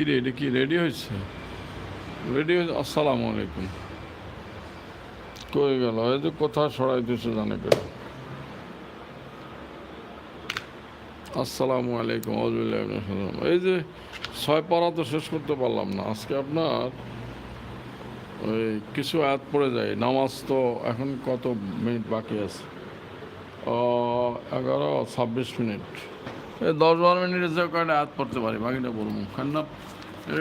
কি রে এটা কি রেডি হয়েছে রেডি হয়েছে আসসালামু আলাইকুম কই গেল এই যে কোথায় সরাই দিয়েছে জানে কে আসসালামু আলাইকুম আউযুবিল্লাহি মিনাশ এই যে ছয় পারা তো শেষ করতে পারলাম না আজকে আপনার ওই কিছু আয়াত পড়ে যায় নামাজ তো এখন কত মিনিট বাকি আছে এগারো ছাব্বিশ মিনিট দশ বারো মিনিট যে কয়টা আয়াত পড়তে পারি, বাকিটা বলব। কেননা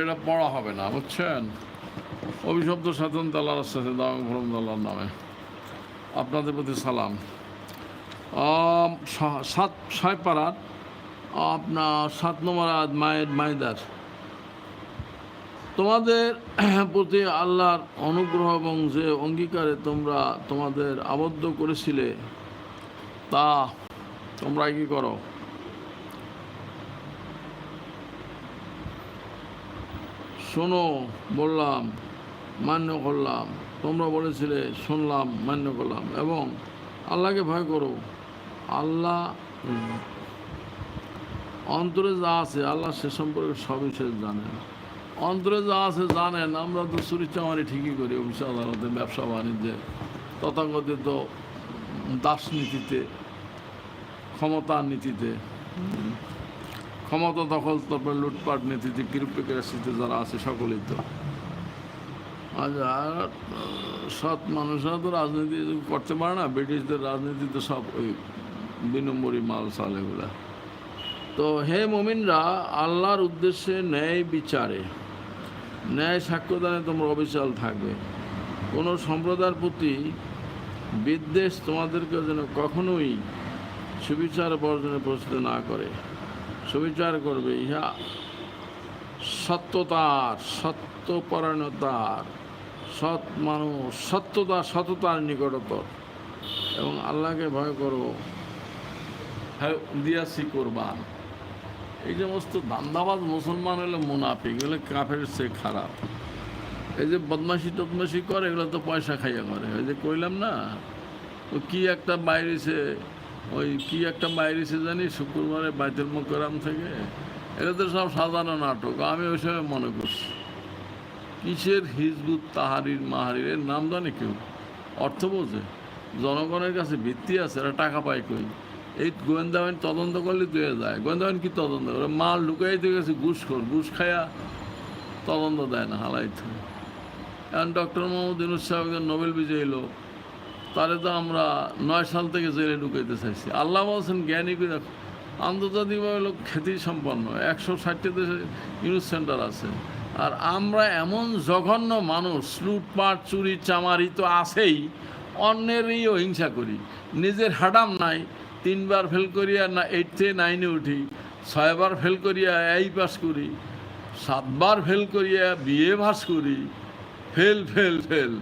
এটা পড়া হবে না, বুঝছেন? অভিশব্দ সাধন তালার সাথে দাম ভরম তাল্লার নামে। আপনাদের প্রতি সালাম। সাত ছয় পাড়ার আপনার সাত নম্বর আয়াত মায়ের মায়েদার তোমাদের প্রতি আল্লাহর অনুগ্রহ এবং যে অঙ্গীকারে তোমরা, তোমাদের আবদ্ধ করেছিলে, তা তোমরা কি করো? শোনো, বললাম, মান্য করলাম। তোমরা বলেছিলে, শুনলাম, মান্য করলাম। এবং আল্লাহকে ভয় করো। আল্লাহ অন্তরে যা আছে, আল্লাহ সে সম্পর্কে সবিশেষ জানেন অন্তরে যা আছে জানেন আমরা তো চুরি চামারি ঠিকই করি অফিস আদালতে ব্যবসা বাণিজ্যে, তথাকথিত দাসনীতিতে ক্ষমতার নীতিতে। ক্ষমতা দখল, তারপরে লুটপাট নীতিতে কৃপকাশিতে যারা আছে সকলেই তো। আর সৎ মানুষরা তো রাজনীতি করতে পারে না, ব্রিটিশদের রাজনীতি তো সব ওই বিনম্বরী মাল সাল এগুলা তো হে মমিনরা, আল্লাহর উদ্দেশ্যে ন্যায় বিচারে। ন্যায় সাক্ষ্যদানে তোমরা অবিচল থাকবে। কোনো সম্প্রদায়ের প্রতি বিদ্বেষ তোমাদেরকে যেন কখনোই সুবিচার বর্জনে প্রস্তুত না করে। সুবিচার করবে, ইহা সত্যতার, সত্যপরায়ণতার, সৎ মানুষ, সত্যতা, সততার নিকটতর। এবং আল্লাহকে ভয় করো দিয়াছি কোরবান। এই সমস্ত দান্দাবাজ মুসলমান হলে মুনাফিক, এগুলো কাফের সে খারাপ। এই যে বদমাসি টদমাসি করে, এগুলো তো পয়সা খাইয়া করে। ওই যে কইলাম না, ও কি একটা বাইরেছে ওই কি একটা বাইরেছে জানি শুক্রবারে বাইতুল মোকরাম থেকে, এটা তো সব সাধারণ নাটক, আমি ওই সময় মনে করছি। কিসের হিজবুত তাহারির মাহারির, এর নাম জানে কেউ? অর্থ বোঝে? জনগণের কাছে ভিত্তি আছে, এরা টাকা পায় কই? এই গোয়েন্দা বাহিনী তদন্ত করলে তুই যায়। গোয়েন্দা বাহিনী কি তদন্ত করে? মাল লুকাইতে গেছে, ঘুষ খোর, ঘুষ খায়া তদন্ত দেয় না হালাই তো এখন ডক্টর মোহাম্মদ ইনুস সাহেব একজন নোবেল বিজয়ী লোক তারে তো আমরা নয় সাল থেকে জেলে ঢুকাইতে চাইছি। আল্লাহ বলছেন, জ্ঞানী করে আন্তর্জাতিকভাবে লোক খ্যাতি সম্পন্ন, একশো ষাটটি দেশে নিউজ সেন্টার আছে। আর আমরা এমন জঘন্য মানুষ, লুটপাট, চুরি, চামারি তো আছেই, অন্যেরই হিংসা করি। নিজের হাডাম নাই, তিনবার ফেল করিয়া না এইটে নাইনে উঠি, ছয়বার ফেল করিয়া এই পাস করি, সাতবার ফেল করিয়া বিয়ে পাস করি, ফেল ফেল ফেল।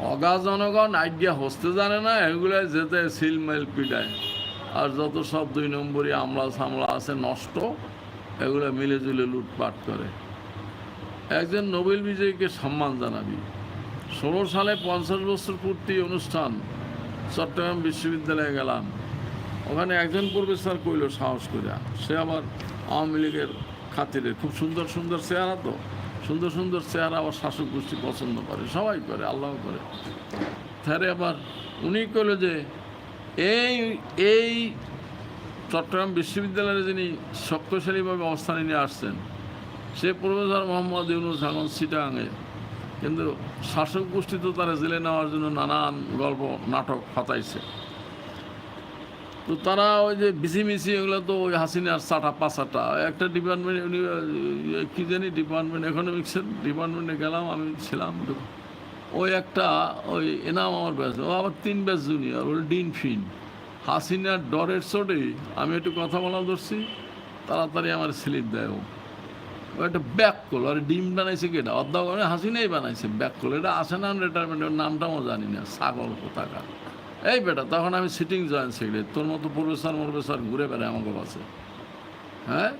অগা জনগণ আইডিয়া হসতে জানে না, এগুলো যেতে সিলমেল পিটায়। আর যত সব দুই নম্বরই আমলা সামলা আছে নষ্ট, এগুলো মিলে জুলে লুটপাট করে। একজন নোবেল বিজয়ীকে সম্মান জানাবি। ষোলো সালে পঞ্চাশ বছর পূর্তি অনুষ্ঠান, চট্টগ্রাম বিশ্ববিদ্যালয়ে গেলাম। ওখানে একজন প্রফেসর কইল সাহস করে সে আবার আওয়ামী লীগের খাতিরে। খুব সুন্দর সুন্দর চেহারা তো। সুন্দর সুন্দর চেহারা আবার শাসক গোষ্ঠী পছন্দ করে, সবাই করে, আল্লাহ করে। তারে আবার উনি কইল যে, এই এই চট্টগ্রাম বিশ্ববিদ্যালয়ে যিনি শক্তিশালীভাবে অবস্থানে নিয়ে আসছেন, সে প্রফেসর মোহাম্মদ ইউনুস এখন সিটাঙে কিন্তু শাসক গোষ্ঠী তো তারা জেলে নেওয়ার জন্য নানান গল্প, নাটক ফাতাইছে তো তারা ওই যে বিসি মিসি এগুলো তো ওই হাসিনার চাটা পাঁচাটা একটা ডিপার্টমেন্ট কি জানি ডিপার্টমেন্ট ইকোনমিক্সের ডিপার্টমেন্টে গেলাম, আমি ছিলাম ওই একটা, ওই এনাম আমার ব্যাচ, ও আবার তিন ব্যাচ জুনিয়র ওই ডিন ফিন। হাসিনার ডরের চোটে আমি একটু কথা বলা ধরছি, তাড়াতাড়ি আমার স্লিপ দেয় ও। একটা ব্যাক কল, আর ডিম বানাইছে কেটা অর্ধা করে হাসিনাই বানাইছে ব্যাক কল, এটা আসে না রিটায়ারমেন্ট ওর নামটাও জানি না, ছাগল কোথাকার। এই বেটা, তখন আমি সিটিং জয়েন্ট সেক্রেটারি তোর মতো প্রফেসর প্রফেসর ঘুরে বেড়ায় আমাকে কাছে হ্যাঁ?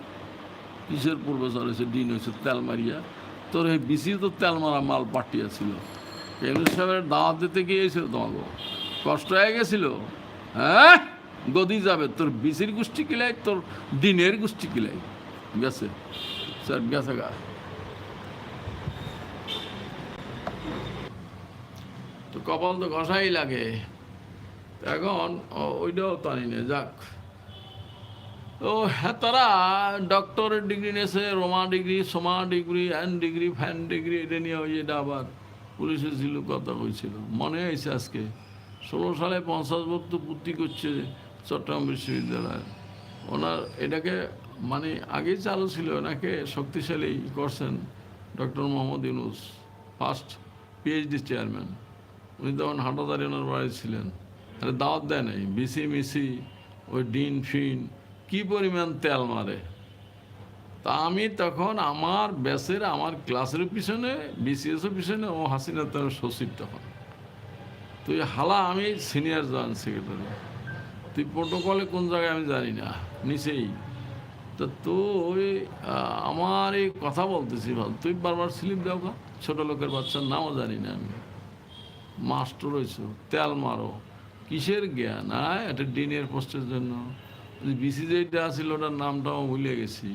কিসের প্রফেসর হয়েছে? ডিন হয়েছে, তেল মারিয়া। তোর এই বিসি তো তেল মারা মাল পাঠিয়েছিল এমনি সাহেবের দাওয়াত দিতে গিয়েছিল তোমাকে কষ্ট হয়ে গেছিল? হ্যাঁ? গদি যাবে। তোর বিসির গোষ্ঠী কিলাই তোর দিনের গোষ্ঠী কিলাই গেছে। স্যার, গেছে গা। তো কপাল তো ঘষাই লাগে। এখন ওইটাও টানি না, যাক। তো হ্যাঁ তারা ডক্টরের ডিগ্রি নিয়েছে রোমা ডিগ্রি সোমা ডিগ্রি অ্যান ডিগ্রি ফ্যান ডিগ্রি এটা নিয়ে ওই এটা আবার পুলিশের ছিল কথা হয়েছিল। মনে হয়েছে আজকে। ষোলো সালে পঞ্চাশ ভক্ত পূর্তি করছে চট্টগ্রাম বিশ্ববিদ্যালয়। ওনার এটাকে মানে আগেই চালু ছিল এনাকে শক্তিশালী করছেন doctor Mohammad Yunus first PhD chairman উনি তখন হাটাদারি ওনার বাড়ি ছিলেন। আরে দাওয়াত দেয় নাই। বিসি মিসি ওই ডিন ফিন কি পরিমাণ তেল মারে? তা আমি তখন আমার ব্যাসের আমার ক্লাসের পিছনে বিসিএসের পিছনে, ও হাসিনা তার সচিব তখন। তুই হালা, আমি সিনিয়র জয়েন্ট সেক্রেটারি তুই প্রোটোকলে কোন জায়গায় আমি জানি না, নিচেই। তো তুই আমার এই কথা বলতেছি ভালো তুই বারবার স্লিপ দাও কা ছোটো লোকের বাচ্চার নামও জানি না আমি। মাস্টার রয়েছো তেল মারো। কিসের জ্ঞান? আয়, একটা ডিনের পোস্টের জন্য। বিসি ছিল ওটার নামটাও ভুলে গেছি।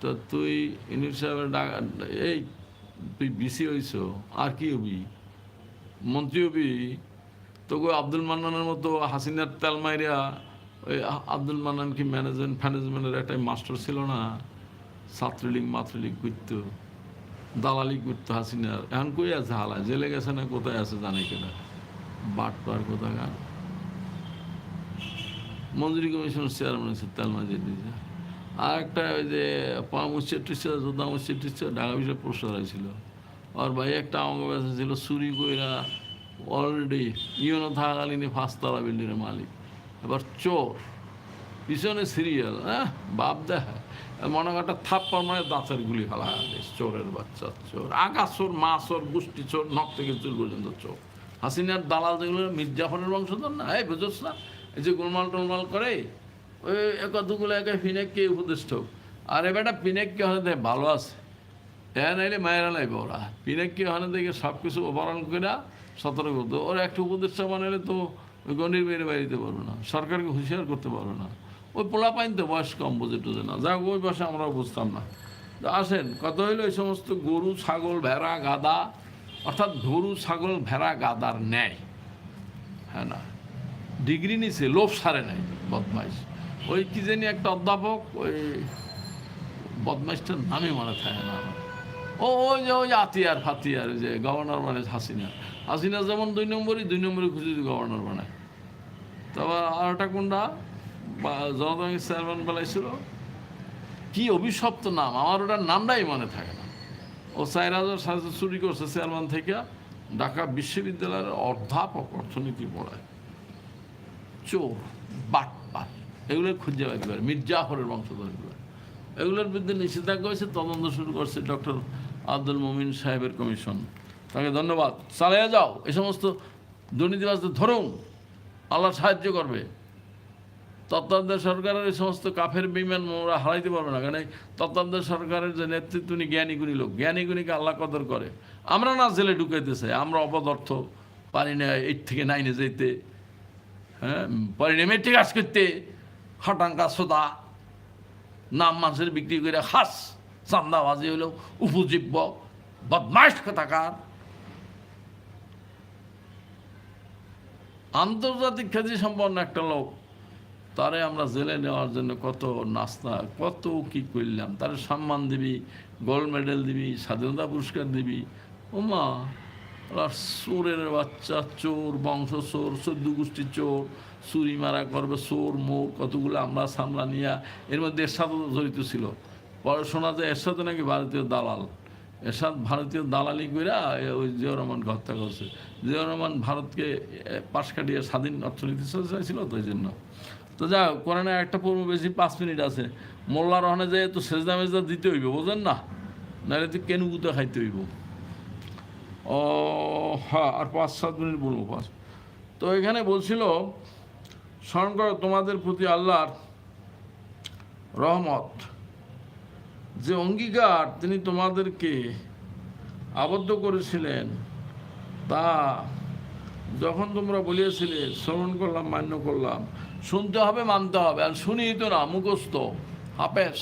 তো তুই ইউনিট সাহেবের ডাক, এই তুই বিসি হইছ, আর কি হবি? মন্ত্রী হবি? তোকে আব্দুল মান্নানের মতো হাসিনার তেল মাইরিয়া ওই আব্দুল মান্নান কি ম্যানেজমেন্ট ফ্যানেজমেন্টের একটা মাস্টার ছিল না? ছাত্রলীগ মাতৃলীগ করতো, দালালি করতো হাসিনার। এখন কই আছে হালা জেলে গেছে না কোথায় আছে জানি কিনা? বাটপার কোথাকার? মন্ত্রী কমিশন চেয়ারম্যান আছে তেলমাজি দিয়েছে। আর একটা ওই যে পামুচ্ছের টিচার যোদ্ধামুচ্ছের টিচার ঢাকা বিষয়ে প্রশ্ন হয়েছিল আর ভাই একটা অঙ্গ কাছে ছিল, চুরি কইরা অলরেডি ইউনো থাকাকালীন ফাঁসতলা বিল্ডিংয়ের মালিক। এবার চোর, পিছনে সিরিয়াল হ্যাঁ? বাপ দেখা, মনে কর একটা থাপ্পর মানে দাঁতের গুলি ফেলা চোরের বাচ্চা, চোর। আকাশ চোর, মা চোর, গোষ্ঠী চোর, নখ থেকে চুর পর্যন্ত চোর। হাসিনার দালাল যেগুলো মির্জাফরের বংশধর না, এই বুঝোস না এই যে গোলমাল টোলমাল করে, ওই এক দুগুলো একে ফিনেককে উপদেষ্ট। আর এবারটা পিনেককে হলে ভালো আছে। হ্যাঁ নাইলে মায়েরা লাইবে ওরা। পিনেককে ওখানে দেখে সব কিছু ওভারঅল করে সতর্ক করতো। ওরা একটা উপদেষ্টা বানালে তো ওই গণ্ডির বাইরে বাইরে পারবে না, সরকারকে হুঁশিয়ার করতে পারবে না। ওই পোলা পাইন তো বয়স কম বোঝে টোঝে না। যাক, ওই বয়সে আমরাও বুঝতাম না। আসেন কত হইল এই সমস্ত গরু, ছাগল, ভেড়া গাদা অর্থাৎ গরু, ছাগল, ভেড়া, গাদার নেয় হ্যাঁ না? ডিগ্রি নিছে, লোভ সারে নাই, বদমাইশ। ওই কি জানি একটা অধ্যাপক, ওই বদমাইশটার নামই মনে থাকে না ও, ওই যে, ওই আতিয়ার ফাতিয়ার যে গভর্নর মানে হাসিনা। হাসিনা যেমন দুই নম্বরই দুই নম্বরই খুঁজে গভর্নর বানায়। তারপর আর একটা কোনটা? জনতা চেয়ারম্যান বেলাইছিল কি অভিশপ্ত নাম, আমার ওটার নামটাই মনে থাকে না। ও চার হাজার সাড়ে চুরি করছে চেয়ারম্যান থেকে, ঢাকা বিশ্ববিদ্যালয়ের অধ্যাপক অর্থনীতি পড়ায়। চোর বাটপাট এগুলো খুঁজে বের পারে মির্জাফরের বংশধরগুলো এগুলোর বিরুদ্ধে নিষেধাজ্ঞা হয়েছে, তদন্ত শুরু করছে ডক্টর আব্দুল মমিন সাহেবের কমিশন। তাকে ধন্যবাদ। চালিয়ে যাও এই সমস্ত দুর্নীতিবাজদের ধরুন। আল্লাহ সাহায্য করবে। তত্ত্বাবধায়ক সরকারের এই সমস্ত কাফের বিমান ওরা হারাইতে পারবে না। কারণ তত্ত্বাবধায়ক সরকারের যে নেতৃত্ব, উনি জ্ঞানী গুণী লোক। জ্ঞানী গুণীকে আল্লাহ কদর করে। আমরা না জেলে ঢুকাইতে চাই। আমরা অপদার্থ। পারি না এইট থেকে নাইনে যেতে হ্যাঁ? পারি না মেট্রিক কাজ করতে। হটাঙ্কা সোদা, নাম মানুষের বিক্রি করে হাস, চান্দাবাজি হলো, উপজীব্য, বদমাইশ কথাকার? আন্তর্জাতিক খ্যাতি সম্পন্ন একটা লোক। তারে আমরা জেলে নেওয়ার জন্য কত নাস্তা, কত কি করলাম? তারে সম্মান দিবি গোল্ড মেডেল দিবি, স্বাধীনতা পুরস্কার দিবি। ওমা ওরা চোরের বাচ্চা, চোর বংশ চোর চোদ্দ গোষ্ঠীর চোর, চুরি মারা করবে, চোর, মোর, কতগুলো আমরা সামলা নিয়া এর মধ্যে এরশাদও জড়িত ছিল। পরে শোনা যায় এরশাদও নাকি ভারতীয় দালাল। এরশাদ ভারতীয় দালালি কইরা ওই জিয়াউর রহমানকে হত্যা করছে। জিয়াউর রহমান ভারতকে পাশ কাটিয়ে স্বাধীন অর্থনীতি চাইছিল, তো এই জন্য। তো যা, কোরআনে একটা পূর্ব বেশি পাঁচ মিনিট আছে। মোল্লা রহনে যায় তো সেজদা মেজদা দিতে হইব, বোঝেন না? নাহলে তুই কেন গুতে খাইতে হইব। ও হ্যাঁ আর পাঁচ, সাত মিনিট বলব, পাঁচ। তো এখানে বলছিল, স্মরণ করো তোমাদের প্রতি আল্লাহর রহমত। যে অঙ্গীকার তিনি তোমাদেরকে আবদ্ধ করেছিলেন, তা যখন তোমরা বলিয়েছিলে শ্রবণ করলাম, মান্য করলাম শুনতে হবে, মানতে হবে। আর শুনি তো না, মুখস্থ হাফেস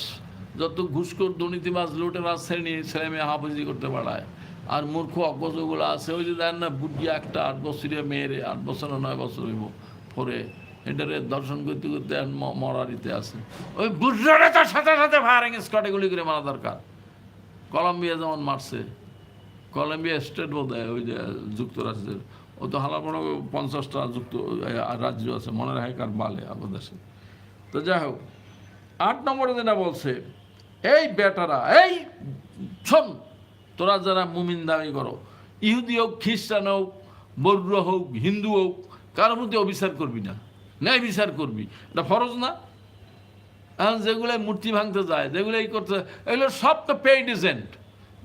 যত ঘুষখোর, দুর্নীতিবাজ, লুটেরা শ্রেণি, ছেলে মেয়ে হাফিজি করতে পারায়। আর মূর্খ অজ্ঞজগুলো আছে, ওই যে দেন না, বুদ্ধি একটা আট বছরের মেয়েরে, আট বছর নয় বছর হইব, পরে এটারে দর্শন করতে করতে মরারিতে আছে। ওই বুঝলে তার সাথে সাথে ফায়ারিং স্কোয়াডে গুলি করে মারা দরকার। কলম্বিয়া যেমন মারছে, কলম্বিয়া স্টেট বোধ হয়, ওই যে যুক্তরাষ্ট্রের। ও তো হালা বড় পঞ্চাশটা যুক্ত রাজ্য আছে মনে রাখে কার বালে আমাদের তো যাই হোক, আট নম্বরে যেটা বলছে, এই বেটারা, এই শোন, তোরা যারা মুমিন দাবি করো, ইহুদি হোক, খ্রিস্টান হোক, বৌদ্ধ হোক, হিন্দু হোক, কারোর প্রতি অবিচার করবি না। ন্যায় বিচার করবি। এটা ফরজ না? এখন যেগুলো মূর্তি ভাঙতে যায় যেগুলো এই করতে, এগুলো সব তো পেইড এজেন্ট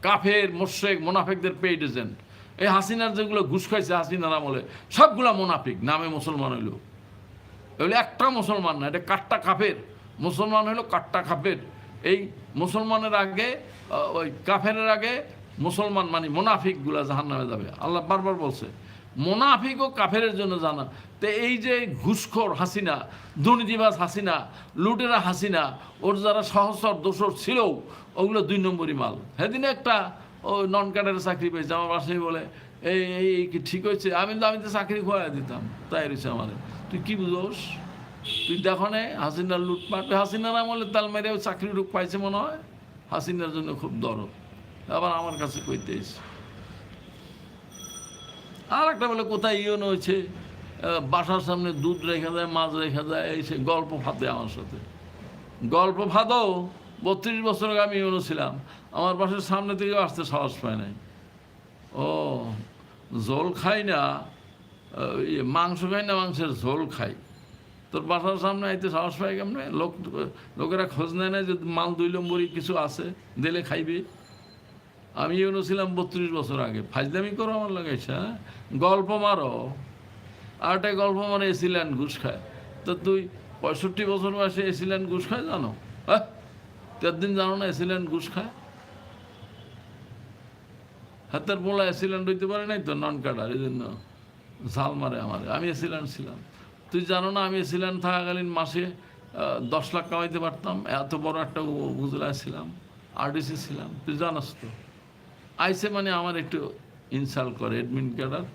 কাফের, মোশেক, মোনাফেকদের পেইড এজেন্ট এই হাসিনার যেগুলো ঘুষ খাইছে হাসিনার আমলে, সবগুলা মোনাফিক, নামে মুসলমান হইল। এগুলো একটা মুসলমান না, এটা কাট্টা কাফের। মুসলমান হইল কাট্টা কাফের। এই মুসলমানের আগে ওই কাফের আগে মুসলমান মানে মোনাফিকগুলা জাহান নামে যাবে। আল্লাহ বারবার বলছে, মোনাফিক ও কাফের জন্য জানা। তো এই যে ঘুষখোর হাসিনা, দুর্নীতিবাজ হাসিনা, লুটেরা হাসিনা, ওর যারা সহসর দোষর ছিল ওগুলো দুই নম্বরই মাল। সেদিনে একটা ও নন ক্যাডারের চাকরি পেয়েছে, আমার বাসায় বলে, এই এই কি ঠিক হয়েছে? আমি তো আমি তো চাকরি খোয়া দিতাম। তাই রয়েছে আমাদের। তুই কি বুঝোস? তুই দেখো নে, হাসিনার লুটপাট হাসিনার আমলে তাল মেরে চাকরি রূপ পাইছে মনে হয়? হাসিনার জন্য খুব দরদ। আবার আমার কাছে কইতে এসে আর একটা বলে, কোথায় ইউন হয়েছে? বাসার সামনে দুধ রেখে দেয়, মাছ রেখে দেয়, এই সে গল্প ফাতে আমার সাথে। গল্প ফাদও, বত্রিশ বছর আগে আমি ইউনো ছিলাম। আমার বাসার সামনে থেকে আসতে সাহস পায় নাই। ও, ঝোল খাই না ইয়ে মাংস খাই না, মাংসের ঝোল খাই। তোর বাসার সামনে আইতে সাহস পাই কেমনে? লোক, লোকেরা খোঁজ নেয় না যে মাল দুই নম্বরই কিছু আছে, দিলে খাইবে। আমি ইউনো ছিলাম বত্রিশ বছর আগে। ফাজদামি করো আমার লাগাইছে হ্যাঁ? গল্প মারো। আরটা গল্প মারে এসিল্যান্ড ঘুষ খায়। তো তুই পঁয়ষট্টি বছর বয়সে এসিল্যান্ড ঘুষ খায় জানো? হ্যাঁ? দিন জানো না এসিল্যান্ড ঘুষ খায়? হাতের বলা এসিল্যান্ড হইতে পারে নাই তো, নন কাটার, এই জন্য ঝাল মারে আমার। আমি এসিল্যান্ড ছিলাম। তুই জানো না, আমি এসিল্যান্ড থাকাকালীন মাসে দশ লাখ কামাইতে পারতাম। এত বড় একটা গুজরায় ছিলাম আরডিসি ছিলাম। তুই জানাস তো। আইসে মানে আমার একটু ইনসাল্ট করে এডমিন ক্যাডার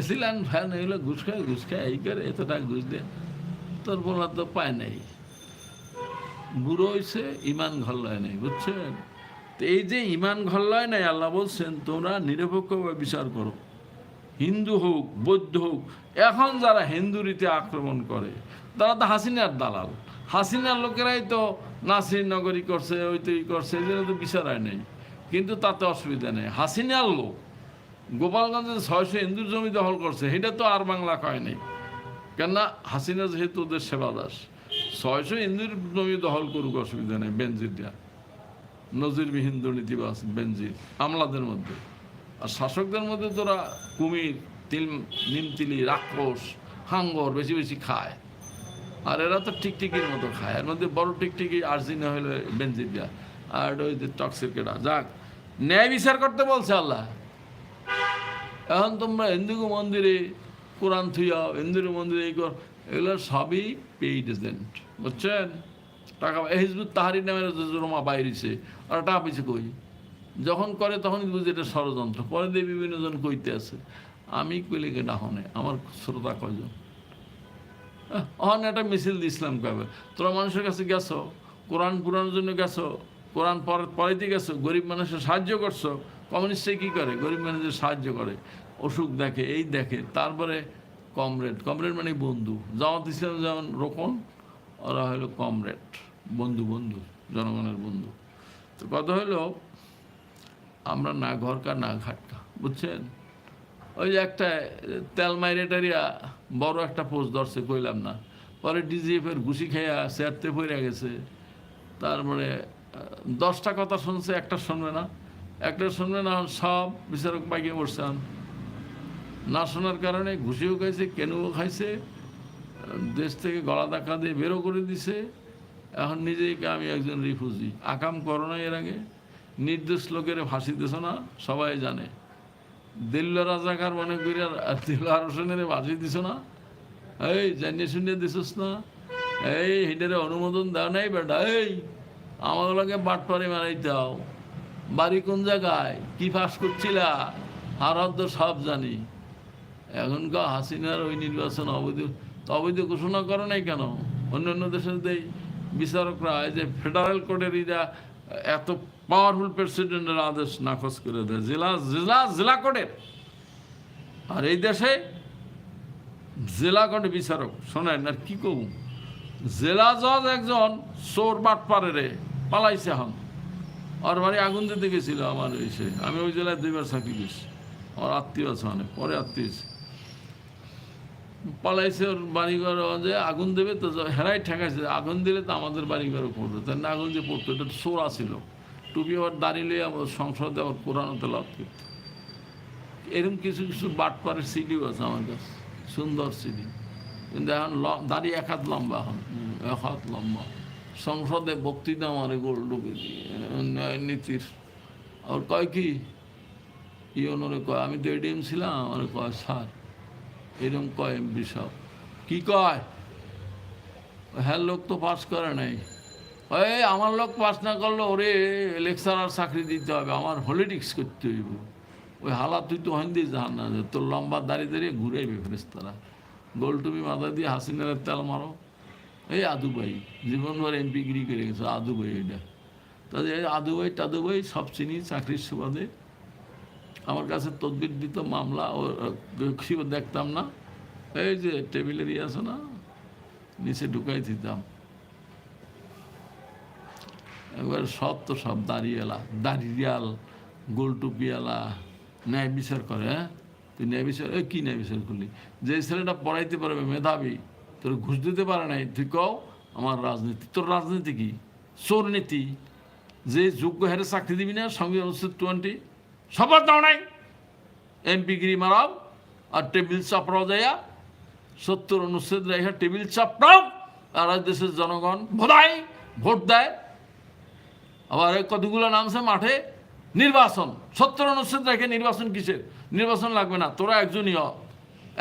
এসিল্যান্ড ফ্যান এগুলো ঘুষ খায় ঘুষ খায়, এই করে এত টাকা ঘুষ দেয়। তোর বলার তো পায় নাই। বুড়ো হয়েছে ইমান ঘল্লায় নেই, বুঝছেন? তো এই যে ইমান ঘল্লায় নাই, আল্লাহ বলছেন, তোমরা নিরপেক্ষভাবে বিচার করো। হিন্দু হোক, বৌদ্ধ হোক, এখন যারা হিন্দু রীতি আক্রমণ করে, তারা তো হাসিনার দালাল। হাসিনার লোকেরাই তো নাসির নগরী করছে ওই তৈরি করছে, এই তো বিচার হয় নেই। কিন্তু তাতে অসুবিধা নেই। হাসিনার লোক, গোপালগঞ্জে ছয়শো হিন্দুর জমি দখল করছে, সেটা তো আর বাংলা কয় নেই। কেননা হাসিনা যেহেতু ওদের সেবা দাস ছয়শো হিন্দুর জমি দখল করুক, অসুবিধা নেই, বেনজির দেয়া। নজিরবিহীন দুর্নীতিবাস বেনজির আমলাদের মধ্যে। আর শাসকদের মধ্যে তোরা কুমির, তিল নিমতিলি রাক্ষস, হাঙ্গর বেশি বেশি খায়। আর এরা তো টিকটিকির মতো খায়। এর মধ্যে বড় টিকটিকি আর্জিনা হলো বেনজির দেয়া আর ওই যে টক্সির কেটা যাক, ন্যায় বিচার করতে বলছে আল্লাহ। এখন তোমরা হিন্দু মন্দিরে কোরআন থুইয়াও, হিন্দুর মন্দিরে এই কর এগুলো সবই পেইড এজেন্ট বুঝছেন? টাকা হিজবুত তাহারি নামের জমা বাইরেছে, আর টাকা পেয়েছে কই? যখন করে তখন বুঝি এটা ষড়যন্ত্র। পরে দিয়ে বিভিন্ন জন কইতে আছে, আমি কইলে কে ডাহনে আমার শ্রোতা কয়জন? অহন একটা মিছিল দিছিলাম কবে তোরা মানুষের কাছে গেছো? কোরআন পুরানোর জন্য গেছো? কোরআন পড়াইতে গেছো? গরিব মানুষের সাহায্য করছ? কমিউনিস্টে কী করে? গরিব মানুষের সাহায্য করে। অসুখ দেখে, এই দেখে, তারপরে কমরেড। কমরেড মানে বন্ধু। জামাত ইসলাম যেমন রোকন ওরা হলো কমরেড, বন্ধু বন্ধু, জনগণের বন্ধু। তো কথা হলো, আমরা না ঘরকা, না ঘাটকা, বুঝছেন? ওই যে একটা তেল মাইরেটারিয়া বড় একটা পোস্ট ধরছে, কইলাম না। পরে ডিজিএফ এর ঘুষি খেয়া চেয়ারতে পড়ে গেছে। তারপরে দশটা কথা শুনছে, একটা শুনবে না। একটা শুনবে না, সব বিচারক পাইকে বসছেন। না শোনার কারণে ঘুষিও খাইছে, কেনুও খাইছে। দেশ থেকে গলা ধাক্কা দিয়ে বেরো করে দিছে। এখন নিজেই কে আমি একজন রিফিউজি? আকাম করো না এর আগে। নির্দোষ লোকের ফাঁসি দিছ না? সবাই জানে। দিল্লা রাজাকার মনে করি আর হোসেনের বাজি দিছ না? এই, জানিয়ে শুনিয়ে দিছিস না? এই, হিডারে অনুমোদন দেওয়া নাই বেটা, এই। আমার লগে বাটপারে মারাই দাও। বাড়ি কোন জায়গায়? কি ফাঁস করছিলা? আর সব জানি। এখনকার হাসিনার ওই নির্বাচন অবৈধ অবৈধ ঘোষণা করে নাই কেন? অন্যান্য দেশের যে বিচারকরা যে ফেডারেল কোর্টের ইরা এত পাওয়ারফুল প্রেসিডেন্টের আদেশ নাকচ করে দেয়, জেলা জেলা জেলা কোর্টের। আর এই দেশে জেলা কোর্টে বিচারক, শোনেন, আর কি কব? জেলা জজ একজন চোর বাট পারে রে পালাইছে এখন। আর বাড়ি আগুন দিতে গেছিল আমার এসে আমি ওই জেলায় দুইবার চাকরি গেছি আমার আত্মীয় আছে অনেক, পরে আত্মীয় পালাইছে ওর বাড়িঘর যে আগুন দেবে তো হেরাই ঠেকাইছে। আগুন দিলে তো আমাদের বাড়িঘরে পড়তো তাই না আগুন যে পড়তো, এটা চোরা ছিল। টুপি আবার দাঁড়িয়ে আমার সংসদে আবার পুরানোতে লাভ করতো এরকম কিছু কিছু বাটপারের সিডিও আছে আমার কাছে। সুন্দর সিডি। কিন্তু এখন ল- দাড়ি এক হাত লম্বা এখন এক হাত লম্বা। সংসদে বক্তৃতা আমার গোল ন্যায় নীতির। আর কয় কি? ইয়নরে কয়, আমি তো এডিএম ছিলাম। আমার কয়, স্যার এরকম কয় এমপি সব কি কয়? হ্যাঁ লোক তো পাস করে নাই। এই, আমার লোক পাস না করলে ওরে লেকচারার চাকরি দিতে হবে, আমার পলিটিক্স করতে হইব। ওই হালা তুই তো হিন্দি জান না তোর লম্বা দাঁড়িয়ে দাঁড়িয়ে ঘুরাইবে ফেরেস্তারা গোল টুপি মাথা দিয়ে হাসিনার তেল মারো। এই আদু ভাই এমপি গিরি করে গেছে, আদু ভাই এটা। তাদের আদু ভাই, টাদু ভাই সব চিনি চাকরির সুবাদে আমার কাছে তদবির দিত মামলা, ও কেউ দেখতাম না। এই যে টেবিলের ইয়ে আছে না, নিচে ঢুকাই দিতাম। একবার সব তো সব দাঁড়িয়েলা, দাঁড়িয়াল গোল টুপিয়ালা ন্যায় বিচার করে হ্যাঁ? তুই ন্যায় বিচার, এই কী ন্যায় বিচার করলি? যে ছেলেটা পড়াইতে পারবে, মেধাবী, তোর ঘুষ দিতে পারে নাই, তুই কও, আমার রাজনীতি, তোর রাজনীতি কি? চোর নীতি। যে যোগ্য হারে চাকরি দিবি না, সঙ্গে অনুচ্ছেদ টোয়েন্টি। সবার দাও নাই। এমপি গিরি মারাও আর টেবিল চাপড়াও যাইয়া সত্তর অনুচ্ছেদ রেখা টেবিল চাপড়াও আর দেশের জনগণ ভোদায় ভোট দেয়। আবার কতগুলো নামছে মাঠে? নির্বাচন। সত্তর অনুচ্ছেদ রেখে নির্বাচন কিসের? নির্বাচন লাগবে না, তোরা একজনই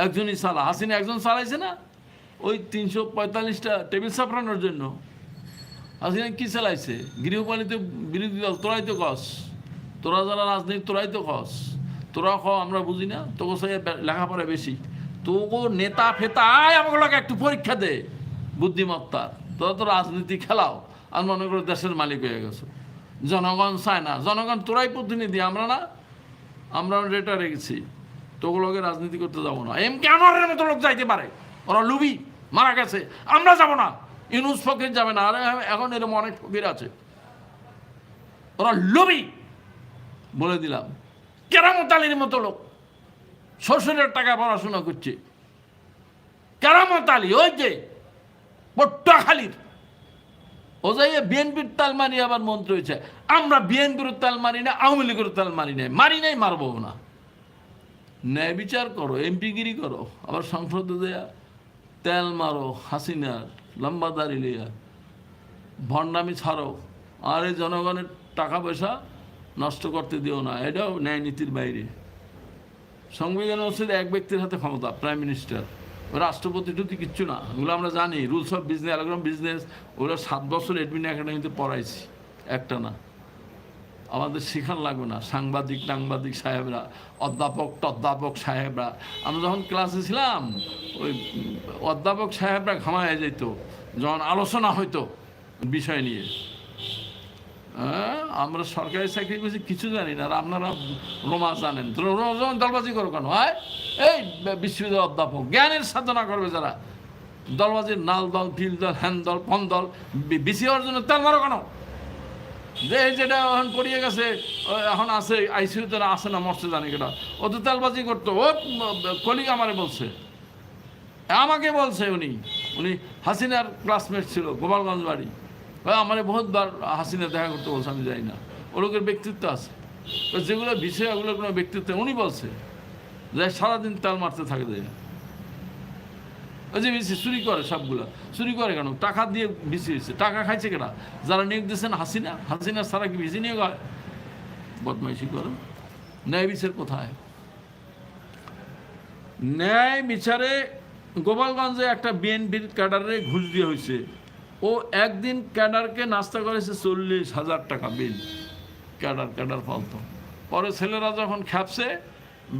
একজনই সালা। হাসিনা একজন চালাইছে না? ওই তিনশো পঁয়তাল্লিশটা টেবিল চাপড়ানোর জন্য। হাসিনা কি চালাইছে গৃহপালিত বিরোধী দল, তোরাই তো কস। তোরা যারা রাজনীতি, তোরাই তো কস। তোরা খ আমরা বুঝি না? তোকে সে লেখাপড়া বেশি। তোকে নেতা ফেতা, আয় আমাকে লাগে একটু পরীক্ষা দে বুদ্ধিমত্তার তোরা তো রাজনীতি খেলাও, আর মনে করো দেশের মালিক হয়ে গেছো। জনগণ চায় না। জনগণ তোরাই প্রতিনিধি, আমরা না? আমরা রেটা রেখেছি। তোগুলোকে রাজনীতি করতে যাব না। এম কে কেন মতো লোক যাইতে পারে। ওরা লুবি, মারা গেছে। আমরা যাব না। ইউনুস ফকির যাবে না। আরে, এখন এরকম অনেক ফকির আছে। ওরা লুবি। বলে দিলাম, কেরামত আলীর মতো লোক, শ্বশুরের টাকা পড়াশোনা করছে। কেরামত আলী, ওই যে পট্টাখালির। ও যে বিএনপির তাল মারি আবার মন্ত্রী হয়েছে। আমরা বিএনপির তাল মারি না, আওয়ামী লীগের তাল মারি নাই। মারি নাই, মারবো না। ন্যায় বিচার করো এমপিগিরি করো, আবার সংসদে দেয়া তেল মারো হাসিনার লম্বা দাড়ি লিয়া ভণ্ডামি ছাড়ো, আর এই জনগণের টাকা পয়সা নষ্ট করতে দিও না, এটাও ন্যায় নীতির বাইরে। সংবিধান হচ্ছে এক ব্যক্তির হাতে ক্ষমতা প্রাইম মিনিস্টার রাষ্ট্রপতি টুতি কিচ্ছু না, ওগুলো আমরা জানি রুলস অফ বিজনেস অ্যালগ্রাম বিজনেস ওগুলো সাত বছর এডমিন একাডেমিতে পড়াইছি, একটা না। আমাদের শেখান লাগবে না, সাংবাদিক টাংবাদিক সাহেবরা, অধ্যাপক তধ্যাপক সাহেবরা। আমরা যখন ক্লাসে ছিলাম, ওই অধ্যাপক সাহেবরা ঘামায় যেত যখন আলোচনা হইতো বিষয় নিয়ে। আমরা সরকারি চাকরি করছি, কিছু জানি না। আর আপনারা রোমা জানেন। যখন দলবাজি করো কেন? হয়? এই বিশ্ববিদ্যালয় অধ্যাপক, জ্ঞানের সাধনা করবে যারা। দলবাজির নাল দল, ফিল দল, হ্যান দল পন দল বিসি হওয়ার জন্য তেল মারো কেন? যে যেটা এখন পড়িয়ে গেছে এখন আছে আইসিউতে আছে না, মরছে জানি কেটা। ও তো তেলবাজি করতো। ও কলিগ আমারে বলছে। আমাকে বলছে উনি। উনি হাসিনার ক্লাসমেট ছিল, গোপালগঞ্জ বাড়ি। আমার বহুতবার হাসিনা দেখা করতে বলছে, আমি যাই না। ও লোকের ব্যক্তিত্ব আছে। যেগুলো বিষয় ওগুলোর কোনো ব্যক্তিত্ব, উনি বলছে যে সারাদিন তাল মারতে থাকে যায় ওই যে বিসি চুরি করে সবগুলা। চুরি করে কেন? টাকা দিয়ে বিসি হয়েছে। টাকা খাইছে কেনা যারা নিয়োগ দিচ্ছেন হাসিনা হাসিনা সারা কি বিসি নিয়োগ হয়? বদমাইশি করে। ন্যায় বিচার কোথায়? ন্যায় বিচারে গোপালগঞ্জে একটা বিএনপির ক্যাডারে ঘুষ দিয়ে হয়েছে। ও একদিন ক্যাডারকে নাস্তা করেছে চল্লিশ হাজার টাকা বিল। ক্যাডার ক্যাডার ফালতো পরে ছেলেরা যখন খ্যাপসে,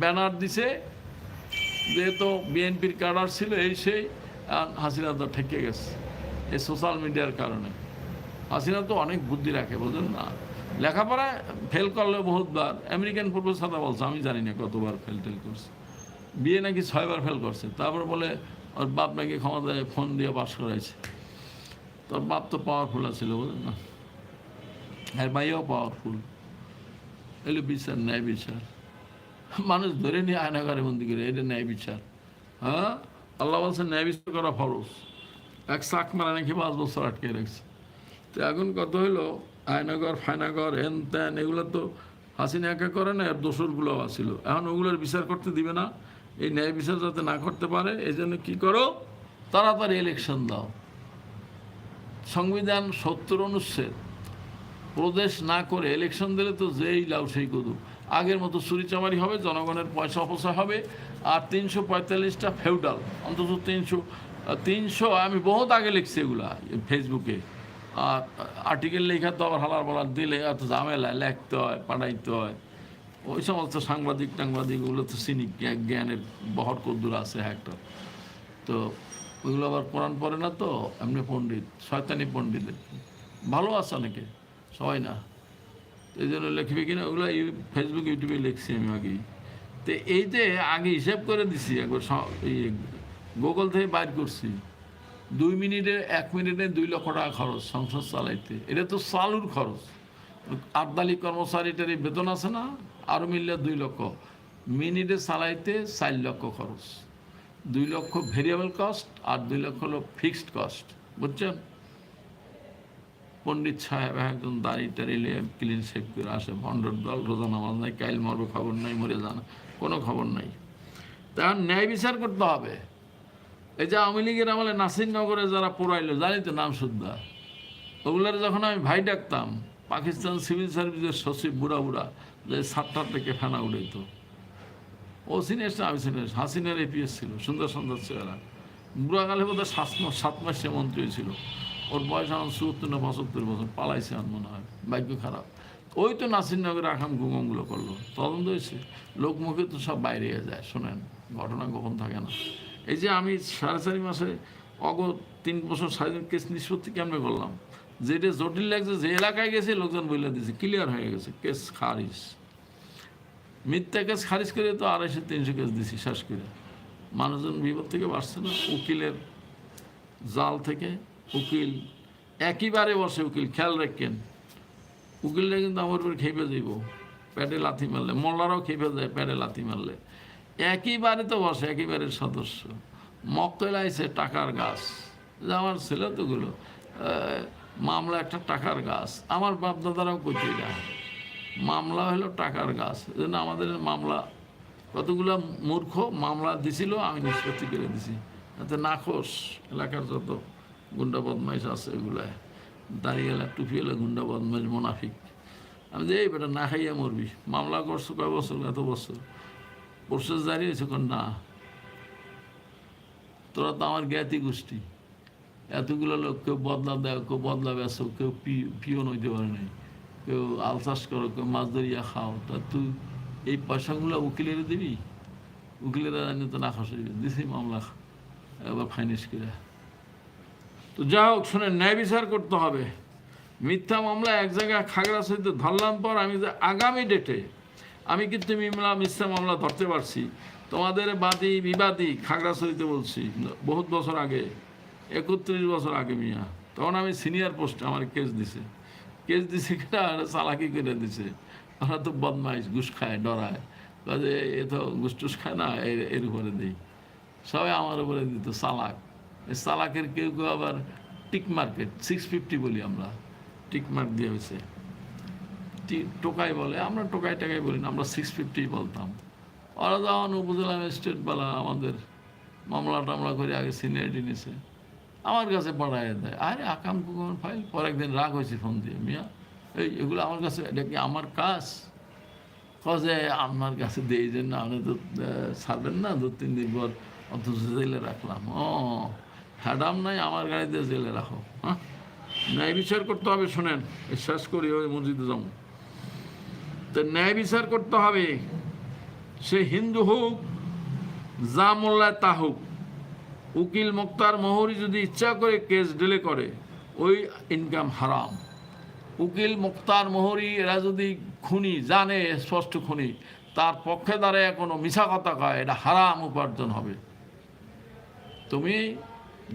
ব্যানার দিছে, যেহেতু বিএনপির ক্যাডার ছিল, এই সেই হাসিনা তো ঠেকে গেছে এই সোশ্যাল মিডিয়ার কারণে। হাসিনা তো অনেক বুদ্ধি রাখে, বুঝলেন না? লেখাপড়ায় ফেল করলে বহুতবার। আমেরিকান প্রফেসররা বলছে, আমি জানি না কতবার ফেল টেল করছে। বিয়ে নাকি ছয়বার ফেল করছে। তারপর বলে, ওর বাপ নাকি ক্ষমতায় ফোন দিয়ে পাস করাইছে। তোর বাপ তো পাওয়ারফুল আছিল বুঝলেন না? আর ভাইও পাওয়ারফুল এলো বিচার, ন্যায় বিচার। মানুষ ধরে নিয়ে আয়নাগারে বন্দি করে, এটা ন্যায় বিচার। হ্যাঁ? আল্লাহ বলছে ন্যায় বিচার করা ফরজ। এক শাক মারা নাকি পাঁচ বছর আটকে রাখছে। তো এখন কত হইল? আয়নাগর ফায়নাগর হেন ত্যান, এগুলো তো হাসিনা একা করে না এর দোসরগুলো আসিল। এখন ওগুলোর বিচার করতে দিবে না। এই ন্যায় বিচার যাতে না করতে পারে এই জন্য কী করো? তাড়াতাড়ি ইলেকশন দাও। সংবিধান সত্তর অনুচ্ছেদ। প্রদেশ না করে ইলেকশন দিলে তো যেই লাউ সেই কদু আগের মতো চুরিচামারি হবে, জনগণের পয়সা অপচয় হবে, আর তিনশো পঁয়তাল্লিশটা ফেউডাল, অন্তত তিনশো তিনশো, আমি বহুত আগে লিখছি এগুলা ফেসবুকে আর আর্টিকেল লেখা তো আবার হালার বলার দিলে এত ঝামেলা, লিখতে হয়, পাঠাইতে হয়। ওই সমস্ত সাংবাদিক টাংবাদিক, ওগুলো তো সিনিক জ্ঞানের বহর কদ্দুর আছে একটা। তো ওইগুলো আবার কোরআন পড়ে না তো, এমনি পণ্ডিত, শয়তানি পণ্ডিত। ভালো আছে অনেকে, সবাই না। এই জন্য লিখবে কিনা, ওগুলো ফেসবুক ইউটিউবে লিখছি আমি আগেই তো এই যে আগে হিসেব করে দিছি, একবার গুগল থেকে বাইর করছি। দুই মিনিটে, এক মিনিটে দুই লক্ষ টাকা খরচ সংসার চালাইতে। এটা তো চালুর খরচ। আটদালি কর্মচারীটার বেতন আছে না? আরও মিললে দুই লক্ষ। মিনিটে চালাইতে চার লক্ষ খরচ। দুই লক্ষ ভেরিয়েবল কস্ট আর দুই লক্ষ হলো ফিক্সড কস্ট বুঝছেন? পণ্ডিত সাহেব একজন দাঁড়িয়ে টাড়ি লিয়ে ক্লিন শেভ করে আসে, ভণ্ডর দল রোজা নামাজ নাই, কাইল মরবে খবর নাই, মরে যান, কোনো খবর নাই। তখন ন্যায় বিচার করতে হবে। এই যে আওয়ামী লীগের আমলে নাসিরনগরে যারা পড়াইলো, জানি তো নাম শুদ্ধা, ওগুলোর যখন আমি ভাই ডাকতাম, পাকিস্তান সিভিল সার্ভিসের সচিব বুড়া বুড়া, যে সাতটার থেকে ফেনা উড়াইতো। ও সিনিয়র না আমি সিনিয়র হাসিনার এপিএস ছিল, সুন্দর সুন্দর চেহারা। বুড়াকালে বোধহয় সাত মাস, সাত মন্ত্রী ছিল। ওর বয়স আমার চুয়াত্তর না পঁচাত্তর বছর, পালাইছে আমার মনে হয়, ভাগ্য খারাপ। ওই তো নাসিরনগরে আখাম গুমগুলো করল, তদন্ত হয়েছে। লোকমুখে তো সব বাইরে যায়, শোনেন, ঘটনা গোপন থাকে না। এই যে আমি সাড়ে চারি মাসে অগ তিন বছর, সাড়ে কেস নিষ্পত্তি কেমনে করলাম? যেটা জটিল লাগছে, যে এলাকায় গেছে, লোকজন বলে দিয়েছে ক্লিয়ার হয়ে গেছে, কেস খারিজ। মিথ্যা কেস খারিজ করে তো আড়াইশো, তিনশো কেস দিছি, শেষ করে। মানুষজন বিপদ থেকে বাড়ছে না, উকিলের জাল থেকে উকিল একইবারে বসে, উকিল, খেয়াল রাখেন। উকিলটা কিন্তু আমার উপর খেপে যাইব প্যাডে লাথি মারলে, মোল্লারাও খেপে যায় প্যাডে লাথি মারলে। একইবারে তো বসে একইবারের সদস্য। মক্তল আইসে টাকার গাছ। যে আমার ছেলে তোগুলো মামলা একটা টাকার গাছ। আমার বাপ দাদারাও কইতে না মামলা হলো টাকার গাছ। জন্য আমাদের মামলা, কতগুলো মূর্খ মামলা দিছিল, আমি নিষ্পত্তি করে দিছি। যাতে নাখোশ এলাকার যত গুন্ডা বদমাইশ আছে এলা, টুপি এলা গুন্ডা বদমাইশ, মোনাফিক। আমি যে, এই বেটা না খাইয়া মরবি। মামলা করছ কয় বছর, এত বছর? প্রসেস হয়েছে কোন না। তোরা তো আমার জ্ঞাতি গোষ্ঠী। এতগুলো লোক কেউ বদলা দেয়, কেউ বদলা বেসো কেউ পি- পিওন হইতে পারে নাই। কেউ আল চাষ করো, কেউ মাছ ধরিয়া খাও, তা তুই এই পয়সাগুলো উকিলের দিবি? উকিলেরা জানি তো না খাস দিছি মামলা এবার ফাইন্যান্স করে তো যা হোক শুনে ন্যায় বিচার করতে হবে। মিথ্যা মামলা এক জায়গায় খাগড়া খাগড়াছড়িতে ধরলাম পর আমি যে আগামী ডেটে আমি কিন্তু মিমলা, মিথ্যা মামলা ধরতে পারছি। তোমাদের বাদী, বিবাদী খাগড়া খাগড়াছড়িতে বলছি, বহুত বছর আগে, একত্রিশ বছর আগে মিয়া, তখন আমি সিনিয়র পোস্টে আমার কেস দিছে। কেস দিছে কিনা চালাকি করে দিছে। ওরা তো বদমাইশ, ঘুষ খায়, ডরায়। কাজে এ তো ঘুষ টুস খায় না, এর- উপরে দিই। সবাই আমার উপরে দিত, চালাক। এই চালাকের কেউ কেউ আবার টিক মার্কেট সিক্স ফিফটি বলি আমরা। টিক মার্ক দিয়ে হয়েছে টোকাই বলে, আমরা টোকাই টাকাই বলি না, আমরা সিক্স ফিফটি বলতাম। ওরা যখন উপজেলা ম্যাজিস্ট্রেট বেলা আমাদের মামলা টামলা করে আগে সিনিয়রিটি নিছে। আমার কাছে পাঠায় দেয়। আরে আকাম কুকাম ফাইল পর একদিন রাগ হয়েছে ফোন দিয়ে। মিয়া, এই এগুলো আমার কাছে, এটা কি আমার কাজ? কজে আপনার কাছে দিয়ে যে, না আপনি তো ছাড়বেন না, দু, তিন দিন পর, অথচ জেলে রাখলাম। ও হ্যাডাম নাই, আমার গাড়িতে জেলে রাখো। হ্যাঁ ন্যায় বিচার করতে হবে, শোনেন। শেষ করি, ওই মসজিদে যাব তো ন্যায় বিচার করতে হবে। সে হিন্দু হোক, যা মোল্লায় তা হোক। উকিল মুক্তার মোহরি যদি ইচ্ছা করে কেস ডিলে করে, ওই ইনকাম হারাম। উকিল মুক্তার মোহরি এরা যদি খুনি জানে, স্পষ্ট খুনি, তার পক্ষে দাঁড়ায় কোনো মিছা কথা কয়, এটা হারাম উপার্জন হবে। তুমি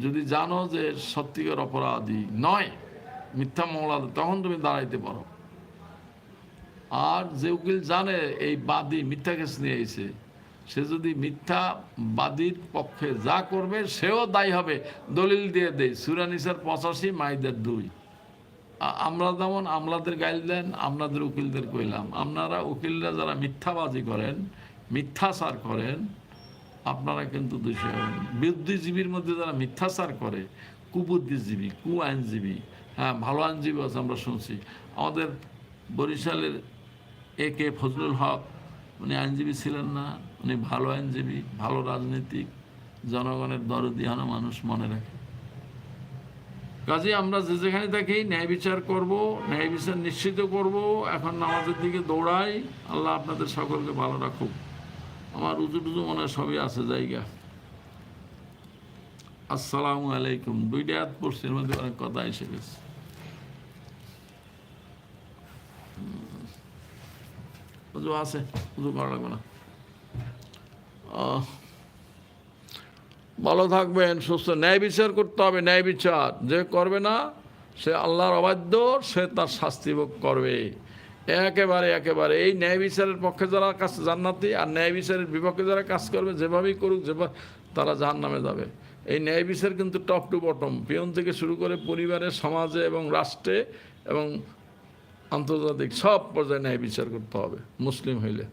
যদি জানো যে সত্যিকার অপরাধী নয়, মিথ্যা মামলা, তখন তুমি দাঁড়াইতে পারো। আর যে উকিল জানে, এই বাদী মিথ্যা কেস নিয়ে এসে সে যদি মিথ্যা বাদীর পক্ষে যা করবে, সেও দায়ী হবে। দলিল দিয়ে দেয় সুরানিসার পঁচাশি মাইদের দুই। আমরা যেমন আমলাদের গাইল দেন আপনাদের উকিলদের কইলাম। আপনারা উকিলরা যারা মিথ্যাবাজি করেন, মিথ্যাচার করেন, আপনারা কিন্তু দোষী হবেন। বুদ্ধিজীবীর মধ্যে যারা মিথ্যাচার করে, কুবুদ্ধিজীবী কু আইনজীবী হ্যাঁ ভালো আইনজীবী আছে, আমরা শুনছি। আমাদের বরিশালের এ কে ফজলুল হক, উনি আইনজীবী ছিলেন না। উনি ভালো আইনজীবী, ভালো রাজনীতিক, জনগণের দরদিহানো মানুষ মনে রাখে। কাজে আমরা যে যেখানে থাকি, ন্যায় বিচার করব, ন্যায় বিচার নিশ্চিত করব, এখন নামাজের দিকে দৌড়াই, আল্লাহ আপনাদের সকলকে ভালো রাখুক। আমার উজু টুজু মনে সবই আছে জায়গা। আসসালামু আলাইকুম। দুইটা হাত পড়ছি, এর মধ্যে অনেক কথা এসে গেছে। আছে উজু করা লাগবে না। ভালো থাকবেন, সুস্থ। ন্যায় বিচার করতে হবে, ন্যায় বিচার। যে করবে না, সে আল্লাহর অবাধ্য, সে তার শাস্তি ভোগ করবে। একেবারে একেবারে। এই ন্যায় বিচারের পক্ষে যারা কাজ, জান্নাতি, আর ন্যায় বিচারের বিপক্ষে যারা কাজ করবে, যেভাবেই করুক যেভাবে তারা জাহান নামে যাবে। এই ন্যায় বিচার কিন্তু টপ টু বটম পিয়ন থেকে শুরু করে পরিবারে, সমাজে এবং রাষ্ট্রে এবং আন্তর্জাতিক সব পর্যায়ে ন্যায় বিচার করতে হবে, মুসলিম হইলে।